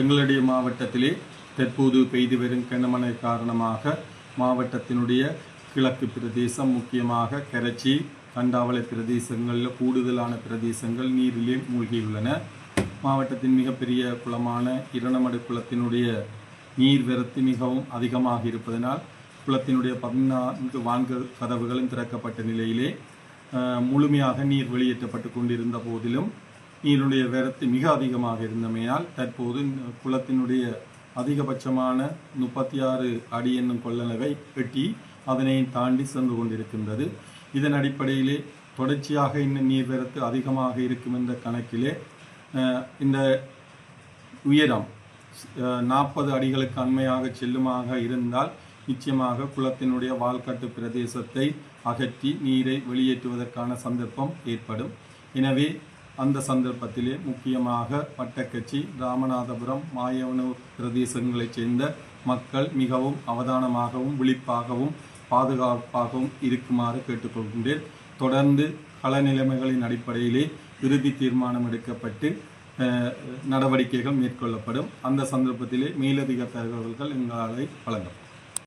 எங்களுடைய மாவட்டத்திலே தற்போது பெய்து வரும் கனமழை காரணமாக மாவட்டத்தினுடைய கிழக்கு பிரதேசம் முக்கியமாக கரைச்சி தண்டாவளை பிரதேசங்களில் கூடுதலான பிரதேசங்கள் நீரிலே மூழ்கியுள்ளன. மாவட்டத்தின் மிகப்பெரிய குளமான இரணமடு குளத்தினுடைய நீர்வரத்து மிகவும் அதிகமாக இருப்பதனால் குளத்தினுடைய பதினான்கு வான்கள் கதவுகளும் திறக்கப்பட்ட நிலையிலே முழுமையாக நீர் வெளியேற்றப்பட்டு கொண்டிருந்த போதிலும் நீருடைய வரத்து மிக அதிகமாக இருந்தமையால் தற்போது குளத்தினுடைய அதிகபட்சமான முப்பத்தி ஆறு அடி என்னும் கொள்ளளவை எட்டி அதனை தாண்டி சென்று கொண்டிருக்கின்றது. இதன் அடிப்படையிலே தொடர்ச்சியாக இன்னும் நீர்வரத்து அதிகமாக இருக்கும் என்ற கணக்கிலே இந்த உயரம் நாற்பது அடிகளுக்கு அண்மையாக செல்லுமாக இருந்தால் நிச்சயமாக குளத்தினுடைய வாழ்கட்டு பிரதேசத்தை அகற்றி நீரை வெளியேற்றுவதற்கான சந்தர்ப்பம் ஏற்படும். எனவே அந்த சந்தர்ப்பத்திலே முக்கியமாக வட்டக்கச்சி ராமநாதபுரம் மாயவனூர் பிரதேசங்களைச் சேர்ந்த மக்கள் மிகவும் அவதானமாகவும் விழிப்பாகவும் பாதுகாப்பாகவும் இருக்குமாறு கேட்டுக்கொள்கின்றேன். தொடர்ந்து கள நிலைமைகளின் அடிப்படையிலே இறுதி தீர்மானம் எடுக்கப்பட்டு நடவடிக்கைகள் மேற்கொள்ளப்படும். அந்த சந்தர்ப்பத்திலே மேலதிக தகவல்கள் எங்களை வழங்கப்படும்.